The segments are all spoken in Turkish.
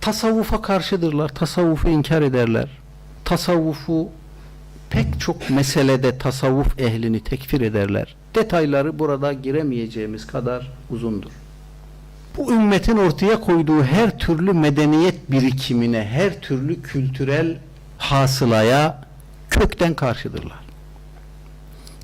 tasavvufa karşıdırlar, tasavvufu inkar ederler. Tasavvufu pek çok meselede tasavvuf ehlini tekfir ederler. Detayları burada giremeyeceğimiz kadar uzundur. Bu ümmetin ortaya koyduğu her türlü medeniyet birikimine, her türlü kültürel hasılaya kökten karşıdırlar.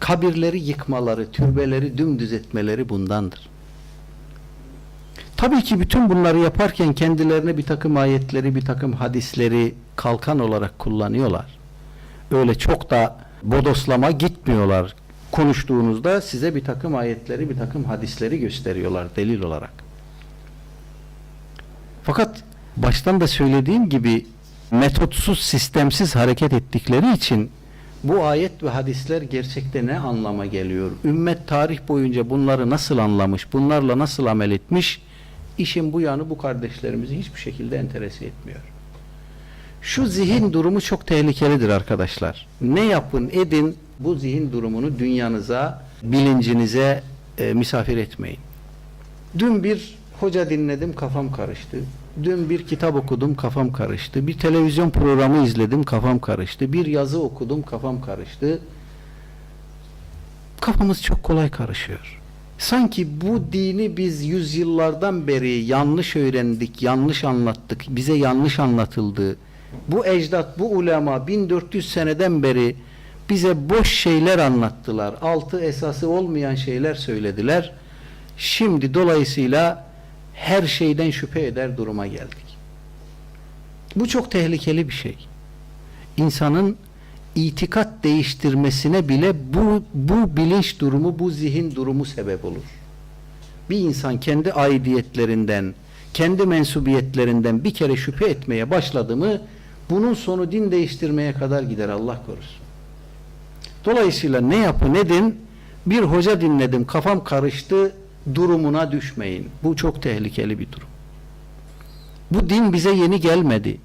Kabirleri yıkmaları, türbeleri dümdüz etmeleri bundandır. Tabii ki bütün bunları yaparken kendilerine bir takım ayetleri, bir takım hadisleri kalkan olarak kullanıyorlar. Öyle çok da bodoslama gitmiyorlar. Konuştuğunuzda size bir takım ayetleri, bir takım hadisleri gösteriyorlar delil olarak. Fakat baştan da söylediğim gibi metotsuz, sistemsiz hareket ettikleri için bu ayet ve hadisler gerçekte ne anlama geliyor? Ümmet tarih boyunca bunları nasıl anlamış, bunlarla nasıl amel etmiş? İşin bu yanı bu kardeşlerimizi hiçbir şekilde enterese etmiyor. Şu zihin durumu çok tehlikelidir arkadaşlar. Ne yapın edin bu zihin durumunu dünyanıza, bilincinize e, misafir etmeyin. Dün bir hoca dinledim kafam karıştı. Dün bir kitap okudum kafam karıştı. Bir televizyon programı izledim kafam karıştı. Bir yazı okudum kafam karıştı. Kafamız çok kolay karışıyor. Sanki bu dini biz yüzyıllardan beri yanlış öğrendik, yanlış anlattık, bize yanlış anlatıldı. Bu ecdat, bu ulema 1400 seneden beri bize boş şeyler anlattılar. Altı esası olmayan şeyler söylediler. Şimdi dolayısıyla her şeyden şüphe eder duruma geldik. Bu çok tehlikeli bir şey. İnsanın itikat değiştirmesine bile bu, bu bilinç durumu, bu zihin durumu sebep olur. Bir insan kendi aidiyetlerinden, kendi mensubiyetlerinden bir kere şüphe etmeye başladı mı, bunun sonu din değiştirmeye kadar gider Allah korusun. Dolayısıyla ne yapın edin, bir hoca dinledim, kafam karıştı, durumuna düşmeyin. Bu çok tehlikeli bir durum. Bu din bize yeni gelmedi.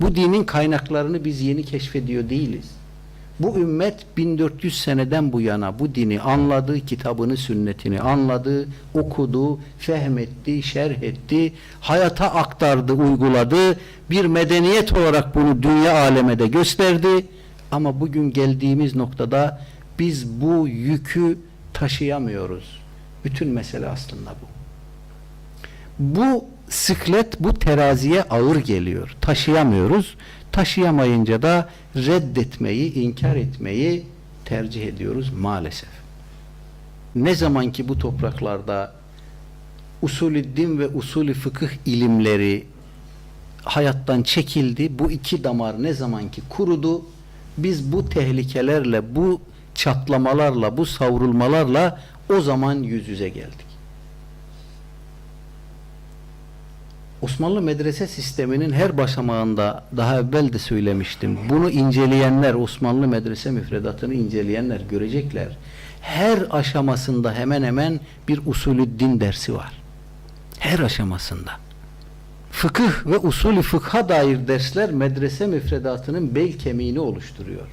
Bu dinin kaynaklarını biz yeni keşfediyor değiliz. Bu ümmet 1400 seneden bu yana bu dini anladı, kitabını, sünnetini anladı, okudu, fehmetti, şerh etti, hayata aktardı, uyguladı. Bir medeniyet olarak bunu dünya alemede gösterdi. Ama bugün geldiğimiz noktada biz bu yükü taşıyamıyoruz. Bütün mesele aslında bu. Bu sıklet bu teraziye ağır geliyor. Taşıyamıyoruz. Taşıyamayınca da reddetmeyi, inkar etmeyi tercih ediyoruz maalesef. Ne zaman ki bu topraklarda usulü din ve usulü fıkıh ilimleri hayattan çekildi, bu iki damar ne zaman ki kurudu, biz bu tehlikelerle, bu çatlamalarla, bu savrulmalarla o zaman yüz yüze geldik. Osmanlı medrese sisteminin her basamağında daha evvel de söylemiştim. Bunu inceleyenler, Osmanlı medrese müfredatını inceleyenler görecekler. Her aşamasında hemen hemen bir usulü din dersi var. Her aşamasında. Fıkıh ve usulü fıkha dair dersler medrese müfredatının bel kemiğini oluşturuyor.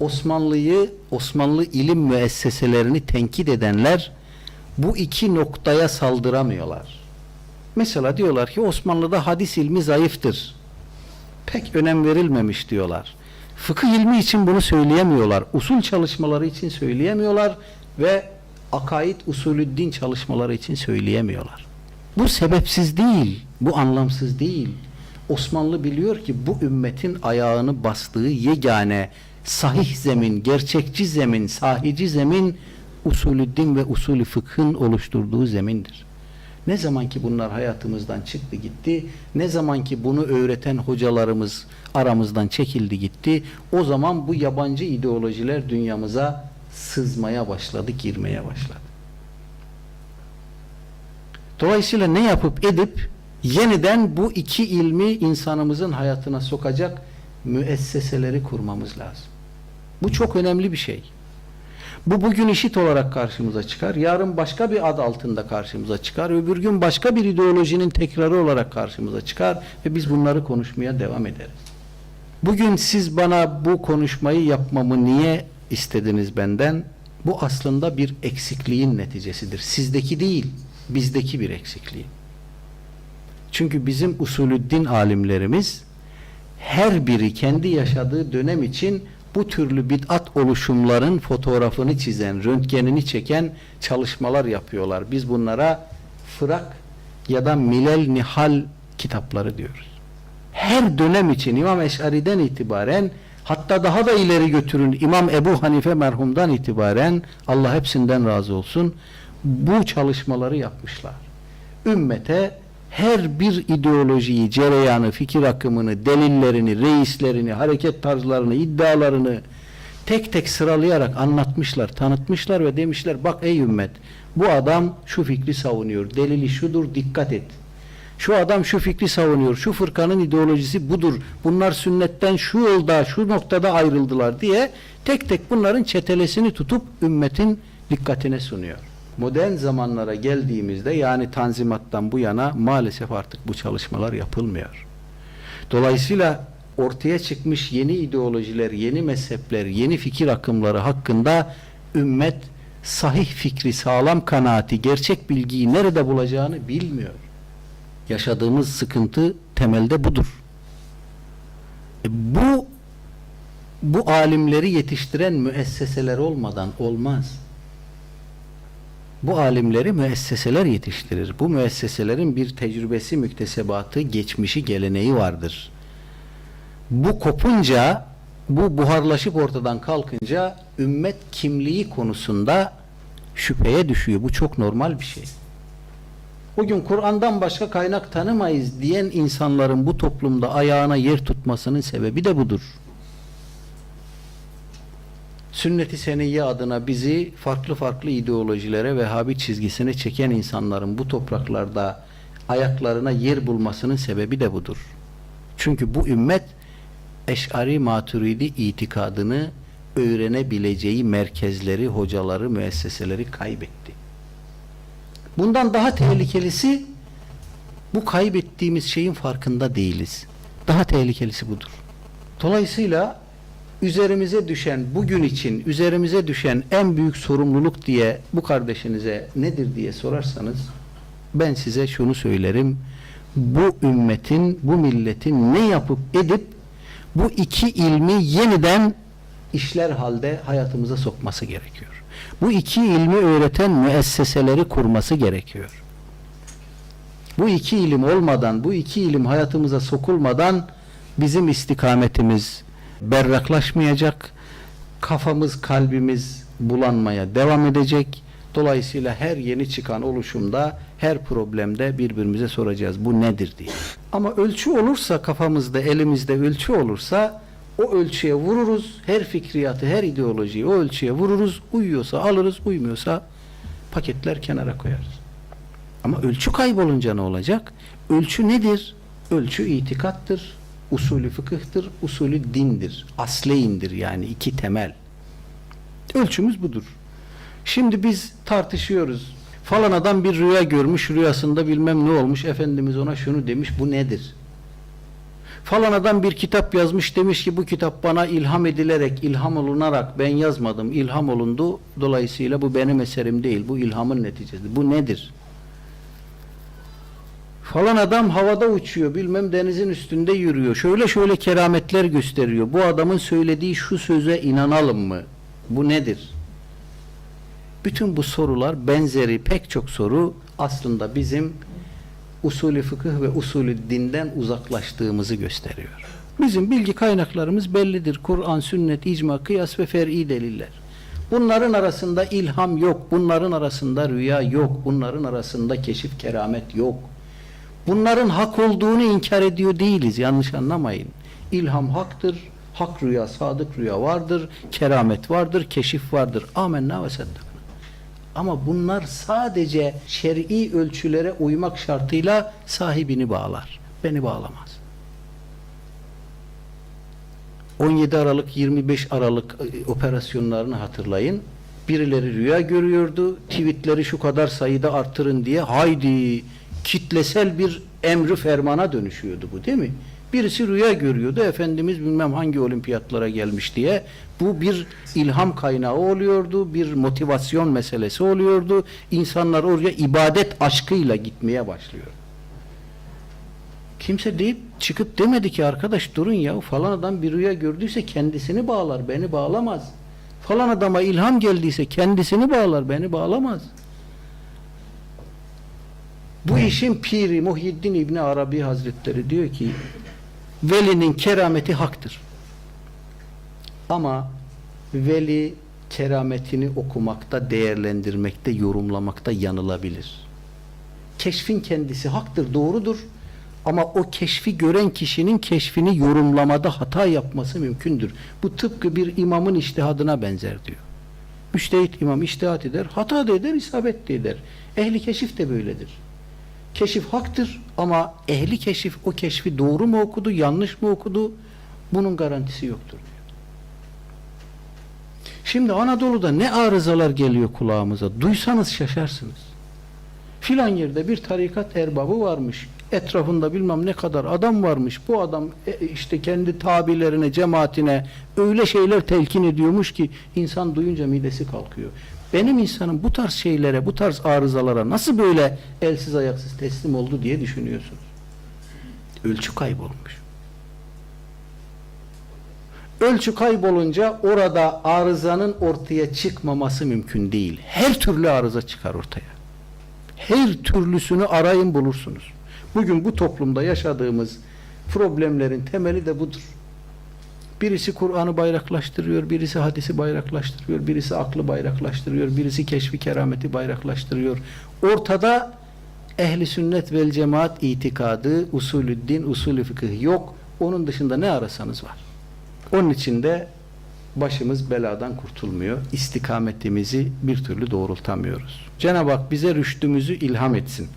Osmanlı'yı, Osmanlı ilim müesseselerini tenkit edenler bu iki noktaya saldıramıyorlar. Mesela diyorlar ki Osmanlı'da hadis ilmi zayıftır. Pek önem verilmemiş diyorlar. Fıkıh ilmi için bunu söyleyemiyorlar. Usul çalışmaları için söyleyemiyorlar ve akaid usulü din çalışmaları için söyleyemiyorlar. Bu sebepsiz değil, bu anlamsız değil. Osmanlı biliyor ki bu ümmetin ayağını bastığı yegane sahih zemin, gerçekçi zemin, sahici zemin usulü din ve usulü fıkhın oluşturduğu zemindir. Ne zaman ki bunlar hayatımızdan çıktı gitti, ne zaman ki bunu öğreten hocalarımız aramızdan çekildi gitti, o zaman bu yabancı ideolojiler dünyamıza sızmaya başladı, girmeye başladı. Dolayısıyla ne yapıp edip yeniden bu iki ilmi insanımızın hayatına sokacak müesseseleri kurmamız lazım. Bu çok önemli bir şey. Bu bugün işit olarak karşımıza çıkar. Yarın başka bir ad altında karşımıza çıkar. Öbür gün başka bir ideolojinin tekrarı olarak karşımıza çıkar ve biz bunları konuşmaya devam ederiz. Bugün siz bana bu konuşmayı yapmamı niye istediniz benden? Bu aslında bir eksikliğin neticesidir. Sizdeki değil, bizdeki bir eksikliğin. Çünkü bizim usulüddin alimlerimiz her biri kendi yaşadığı dönem için bu türlü bid'at oluşumların fotoğrafını çizen, röntgenini çeken çalışmalar yapıyorlar. Biz bunlara fırak ya da milel nihal kitapları diyoruz. Her dönem için İmam Eş'ari'den itibaren hatta daha da ileri götürün İmam Ebu Hanife merhumdan itibaren Allah hepsinden razı olsun bu çalışmaları yapmışlar. Ümmete her bir ideolojiyi, cereyanı, fikir akımını, delillerini, reislerini, hareket tarzlarını, iddialarını tek tek sıralayarak anlatmışlar, tanıtmışlar ve demişler bak ey ümmet bu adam şu fikri savunuyor. Delili şudur dikkat et. Şu adam şu fikri savunuyor. Şu fırkanın ideolojisi budur. Bunlar sünnetten şu yolda, şu noktada ayrıldılar diye tek tek bunların çetelesini tutup ümmetin dikkatine sunuyor. Modern zamanlara geldiğimizde yani tanzimattan bu yana maalesef artık bu çalışmalar yapılmıyor. Dolayısıyla ortaya çıkmış yeni ideolojiler, yeni mezhepler, yeni fikir akımları hakkında ümmet sahih fikri, sağlam kanaati, gerçek bilgiyi nerede bulacağını bilmiyor. Yaşadığımız sıkıntı temelde budur. E bu bu alimleri yetiştiren müesseseler olmadan olmaz. Bu alimleri müesseseler yetiştirir. Bu müesseselerin bir tecrübesi, müktesebatı, geçmişi, geleneği vardır. Bu kopunca, bu buharlaşıp ortadan kalkınca ümmet kimliği konusunda şüpheye düşüyor. Bu çok normal bir şey. Bugün Kur'an'dan başka kaynak tanımayız diyen insanların bu toplumda ayağına yer tutmasının sebebi de budur. Sünnet-i Seniyye adına bizi farklı farklı ideolojilere Vehhabi çizgisine çeken insanların bu topraklarda ayaklarına yer bulmasının sebebi de budur. Çünkü bu ümmet Eş'ari Maturidi itikadını öğrenebileceği merkezleri, hocaları, müesseseleri kaybetti. Bundan daha tehlikelisi bu kaybettiğimiz şeyin farkında değiliz. Daha tehlikelisi budur. Dolayısıyla üzerimize düşen bugün için üzerimize düşen en büyük sorumluluk diye bu kardeşinize nedir diye sorarsanız ben size şunu söylerim. Bu ümmetin, bu milletin ne yapıp edip bu iki ilmi yeniden işler halde hayatımıza sokması gerekiyor. Bu iki ilmi öğreten müesseseleri kurması gerekiyor. Bu iki ilim olmadan, bu iki ilim hayatımıza sokulmadan bizim istikametimiz berraklaşmayacak, kafamız, kalbimiz bulanmaya devam edecek. Dolayısıyla her yeni çıkan oluşumda, her problemde birbirimize soracağız bu nedir diye. Ama ölçü olursa kafamızda, elimizde ölçü olursa o ölçüye vururuz. Her fikriyatı, her ideolojiyi o ölçüye vururuz. Uyuyorsa alırız, uymuyorsa paketler kenara koyarız. Ama ölçü kaybolunca ne olacak? Ölçü nedir? Ölçü itikattır, usulü fıkıhtır, usulü dindir. Asleyindir yani iki temel. Ölçümüz budur. Şimdi biz tartışıyoruz. Falan adam bir rüya görmüş, rüyasında bilmem ne olmuş, Efendimiz ona şunu demiş, bu nedir? Falan adam bir kitap yazmış, demiş ki bu kitap bana ilham edilerek, ilham olunarak ben yazmadım, ilham olundu. Dolayısıyla bu benim eserim değil, bu ilhamın neticesi. Bu nedir? Falan adam havada uçuyor, bilmem denizin üstünde yürüyor. Şöyle şöyle kerametler gösteriyor. Bu adamın söylediği şu söze inanalım mı? Bu nedir? Bütün bu sorular benzeri pek çok soru aslında bizim usulü fıkıh ve usulü dinden uzaklaştığımızı gösteriyor. Bizim bilgi kaynaklarımız bellidir. Kur'an, sünnet, icma, kıyas ve fer'i deliller. Bunların arasında ilham yok. Bunların arasında rüya yok. Bunların arasında keşif, keramet yok. Bunların hak olduğunu inkar ediyor değiliz. Yanlış anlamayın. İlham haktır. Hak rüya, sadık rüya vardır. Keramet vardır. Keşif vardır. Amenna ve seddak. Ama bunlar sadece şer'i ölçülere uymak şartıyla sahibini bağlar. Beni bağlamaz. 17 Aralık 25 Aralık e, operasyonlarını hatırlayın. Birileri rüya görüyordu. Tweetleri şu kadar sayıda arttırın diye haydi kitlesel bir emri fermana dönüşüyordu bu değil mi? Birisi rüya görüyordu. Efendimiz bilmem hangi olimpiyatlara gelmiş diye. Bu bir ilham kaynağı oluyordu. Bir motivasyon meselesi oluyordu. İnsanlar oraya ibadet aşkıyla gitmeye başlıyor. Kimse deyip çıkıp demedi ki arkadaş durun ya falan adam bir rüya gördüyse kendisini bağlar beni bağlamaz. Falan adama ilham geldiyse kendisini bağlar beni bağlamaz. Bu işin piri Muhyiddin İbni Arabi Hazretleri diyor ki velinin kerameti haktır. Ama veli kerametini okumakta, değerlendirmekte, yorumlamakta yanılabilir. Keşfin kendisi haktır, doğrudur. Ama o keşfi gören kişinin keşfini yorumlamada hata yapması mümkündür. Bu tıpkı bir imamın iştihadına benzer diyor. Müştehit imam iştihat eder, hata da eder, isabet de eder. Ehli keşif de böyledir. Keşif haktır ama ehli keşif o keşfi doğru mu okudu, yanlış mı okudu? Bunun garantisi yoktur. diyor. Şimdi Anadolu'da ne arızalar geliyor kulağımıza. Duysanız şaşarsınız. Filan yerde bir tarikat erbabı varmış. Etrafında bilmem ne kadar adam varmış. Bu adam e, işte kendi tabilerine, cemaatine öyle şeyler telkin ediyormuş ki insan duyunca midesi kalkıyor. Benim insanım bu tarz şeylere, bu tarz arızalara nasıl böyle elsiz ayaksız teslim oldu diye düşünüyorsunuz. Ölçü kaybolmuş. Ölçü kaybolunca orada arızanın ortaya çıkmaması mümkün değil. Her türlü arıza çıkar ortaya. Her türlüsünü arayın bulursunuz. Bugün bu toplumda yaşadığımız problemlerin temeli de budur. Birisi Kur'an'ı bayraklaştırıyor, birisi hadisi bayraklaştırıyor, birisi aklı bayraklaştırıyor, birisi keşfi kerameti bayraklaştırıyor. Ortada ehli sünnet vel cemaat itikadı, usulü din, usulü fıkıh yok. Onun dışında ne arasanız var. Onun için de başımız beladan kurtulmuyor. İstikametimizi bir türlü doğrultamıyoruz. Cenab-ı Hak bize rüştümüzü ilham etsin.